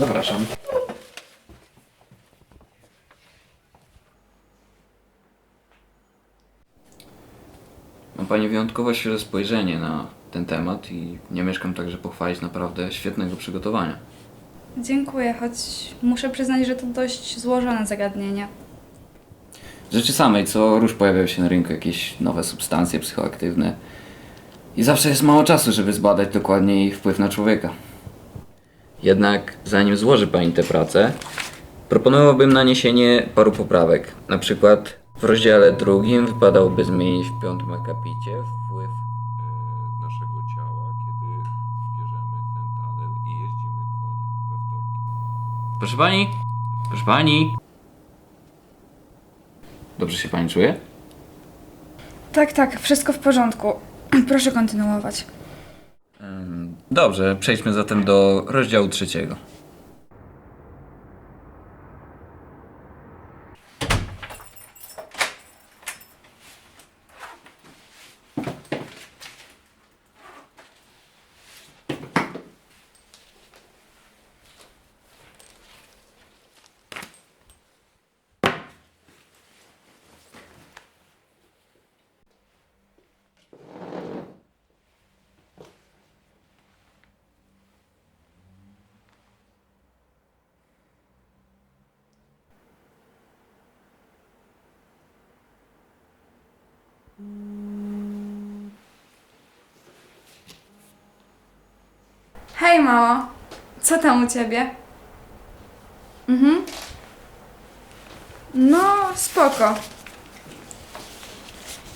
Zapraszam. Ma Pani wyjątkowo świeże spojrzenie na ten temat i nie mieszkam także pochwalić naprawdę świetnego przygotowania. Dziękuję, choć muszę przyznać, że to dość złożone zagadnienie. Z rzeczy samej, co róż pojawiają się na rynku jakieś nowe substancje psychoaktywne i zawsze jest mało czasu, żeby zbadać dokładnie ich wpływ na człowieka. Jednak zanim złoży Pani tę pracę, proponowałbym naniesienie paru poprawek. Na przykład w rozdziale drugim wypadałoby zmienić w piątym akapicie wpływ e, naszego ciała, kiedy bierzemy fentanyl i jeździmy koniem we wtorki. Proszę pani, proszę pani. Dobrze się pani czuje? Tak, tak, wszystko w porządku. Proszę kontynuować. Dobrze, przejdźmy zatem do rozdziału trzeciego. Hej, mamo. Co tam u ciebie? Mhm. No, spoko.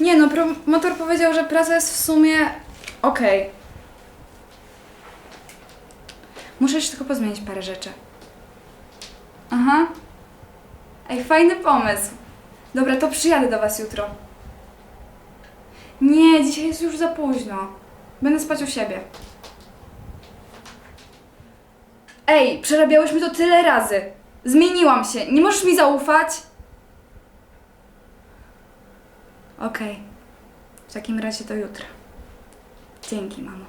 Nie no, promotor powiedział, że praca jest w sumie okej. Muszę jeszcze tylko pozmienić parę rzeczy. Aha. Ej, fajny pomysł. Dobra, to przyjadę do was jutro. Nie, dzisiaj jest już za późno. Będę spać u siebie. Ej, przerabiałyśmy to tyle razy. Zmieniłam się. Nie możesz mi zaufać? Okej. W takim razie do jutra. Dzięki, mamo.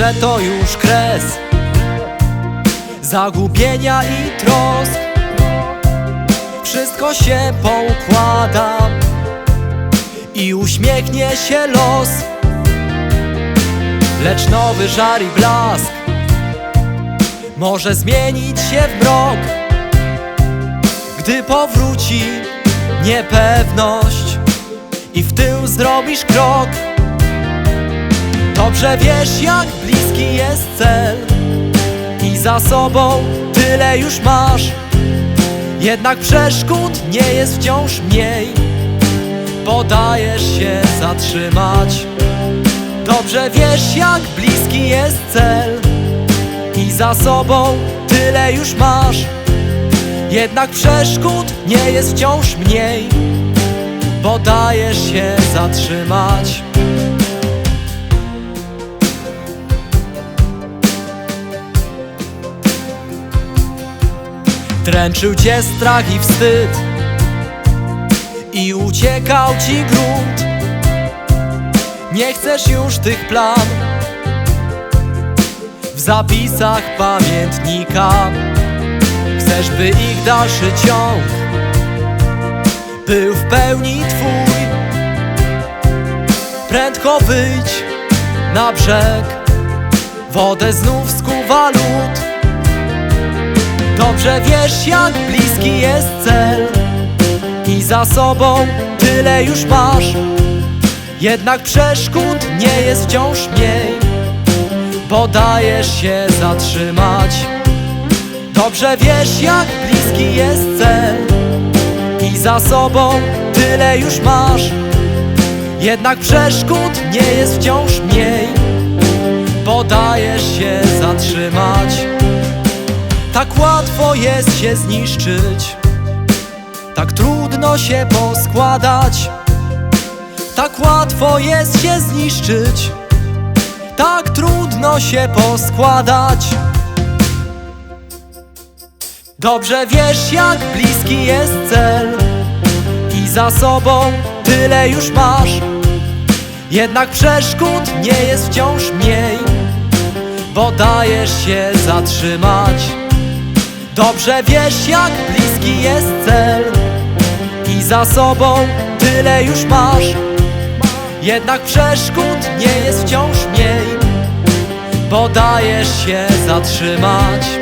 Że to już kres Zagubienia i trosk. Wszystko się poukłada I uśmiechnie się los. Lecz nowy żar i blask Może zmienić się w mrok Gdy powróci niepewność I w tył zrobisz krok. Dobrze wiesz jak bliski jest cel? I za sobą tyle już masz. Jednak przeszkód nie jest wciąż mniej. Podajesz się zatrzymać. Dobrze wiesz jak bliski jest cel. I za sobą tyle już masz. Jednak przeszkód nie jest wciąż mniej. Podajesz się zatrzymać Dręczył cię strach i wstyd I uciekał ci grunt Nie chcesz już tych plan W zapisach pamiętnika. Chcesz, by ich dalszy ciąg Był w pełni twój. Prędko wyjdź na brzeg Wodę znów skuwa lód Dobrze wiesz jak bliski jest cel. I za sobą tyle już masz. Jednak przeszkód nie jest wciąż mniej Bo dajesz się zatrzymać. Dobrze wiesz jak bliski jest cel. I za sobą tyle już masz. Jednak przeszkód nie jest wciąż mniej Bo dajesz się zatrzymać Tak łatwo jest się zniszczyć. Tak trudno się poskładać. Tak łatwo jest się zniszczyć. Tak trudno się poskładać. Dobrze wiesz jak bliski jest cel. I za sobą tyle już masz. Jednak przeszkód nie jest wciąż mniej Bo dajesz się zatrzymać Dobrze wiesz jak bliski jest cel. I za sobą tyle już masz. Jednak przeszkód nie jest wciąż mniej Bo dajesz się zatrzymać